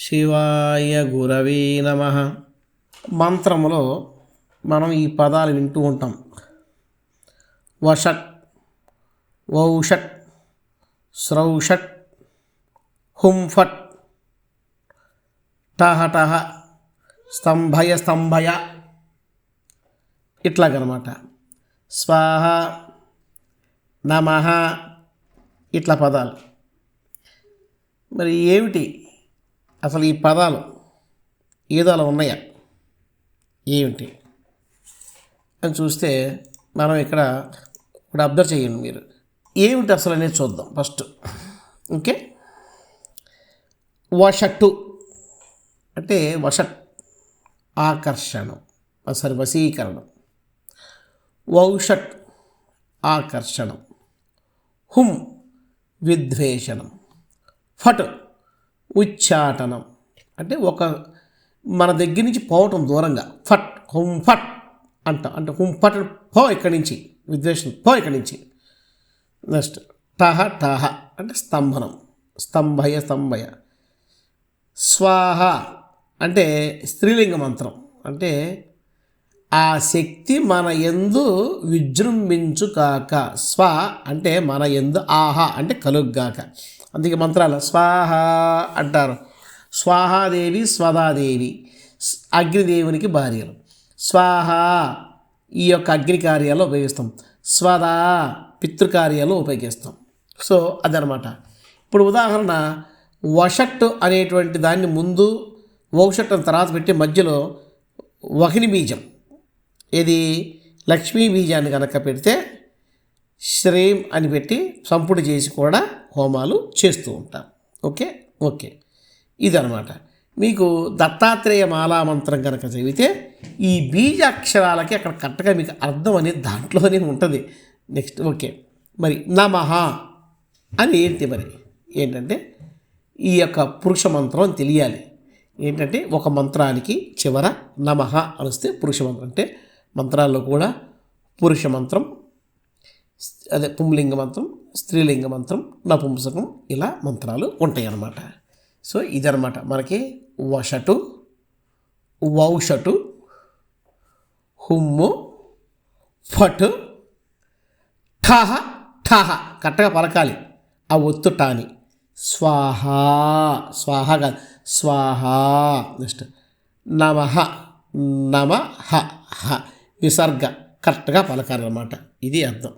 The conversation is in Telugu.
శివాయ గురవే నమ. మంత్రములో మనం ఈ పదాలు వింటూ ఉంటాం. వషట్ వౌషట్ స్రౌషట్ హుంఫట్ టహ టహ స్తంభయ స్తంభయ ఇట్లాగనమాట. స్వాహ నమ ఇట్లా పదాలు. మరి ఏమిటి? అసలు ఈ పదాలు ఏదో అలా ఉన్నాయా? ఏమిటి? అని చూస్తే మనం ఇక్కడ ఇప్పుడు అబ్జర్వ్ చేయండి మీరు. ఏమిటి అసలు అనేది చూద్దాం ఫస్ట్. ఓకే? వషట్టు. అంటే వషట్. ఆకర్షణం. సారీ వశీకరణం. వౌషట్. ఆకర్షణం. హుం విద్వేషణం. ఫట్. ఉచ్చాటనం. అంటే ఒక మన దగ్గర నుంచి పోవటం దూరంగా. ఫట్ హుం ఫట్ అంట. అంటే హుం ఫట్ పో ఇక్కడి నుంచి. విద్వేషం పో ఇక్కడి నుంచి. నెక్స్ట్ టహ టహ అంటే స్తంభనం. స్తంభయ స్తంభయ. స్వాహ అంటే స్త్రీలింగ మంత్రం. అంటే ఆ శక్తి మన ఎందు విజృంభించుకాక స్వ అంటే మన ఎందు ఆహా అంటే కలుగ్గాక. అందుకే మంత్రాలు స్వాహ అంటారు. స్వాహాదేవి స్వదాదేవి అగ్నిదేవునికి భార్యలు. స్వాహ ఈ యొక్క అగ్ని కార్యాలు ఉపయోగిస్తాం. స్వదా పితృకార్యాలు ఉపయోగిస్తాం. సో అదనమాట. ఇప్పుడు ఉదాహరణ వషట్ అనేటువంటి దాన్ని ముందు వౌషట్ తర్వాత పెట్టి మధ్యలో వహిని బీజం. ఇది లక్ష్మీ బీజాన్ని కనుక పెడితే శ్రేమ్ అని పెట్టి సంపుడు చేసి కూడా హోమాలు చేస్తూ ఉంటాం. ఓకే? ఓకే. ఇదనమాట మీకు దత్తాత్రేయ మాలామంత్రం కనుక చదివితే ఈ బీజ అక్షరాలకి అక్కడ కరెక్ట్గా మీకు అర్థం అనేది దాంట్లోనే ఉంటుంది. Next okay. మరి నమః అని ఏంటి మరి? ఏంటంటే ఈ యొక్క పురుష మంత్రం అని తెలియాలి. ఏంటంటే ఒక మంత్రానికి చివర నమః అనిస్తే పురుష మంత్రం. అంటే మంత్రాల్లో కూడా పురుష మంత్రం అదే పుంలింగ మంత్రం స్త్రీలింగ మంత్రం నపుంసకం ఇలా మంత్రాలు ఉంటాయి అన్నమాట సో ఇదనమాట మనకి వషటు వౌషటు హుమ్ము ఫటు ఠహ ఠహ. కరెక్ట్గా పలకాలి. ఆ ఒత్తు టాని స్వాహ. స్వాహ కాదు. స్వాహ. నెక్స్ట్. నమ. నమ. హ. హ. విసర్గ. కరెక్ట్గా పలకాలన్నమాట. ఇది అర్థం.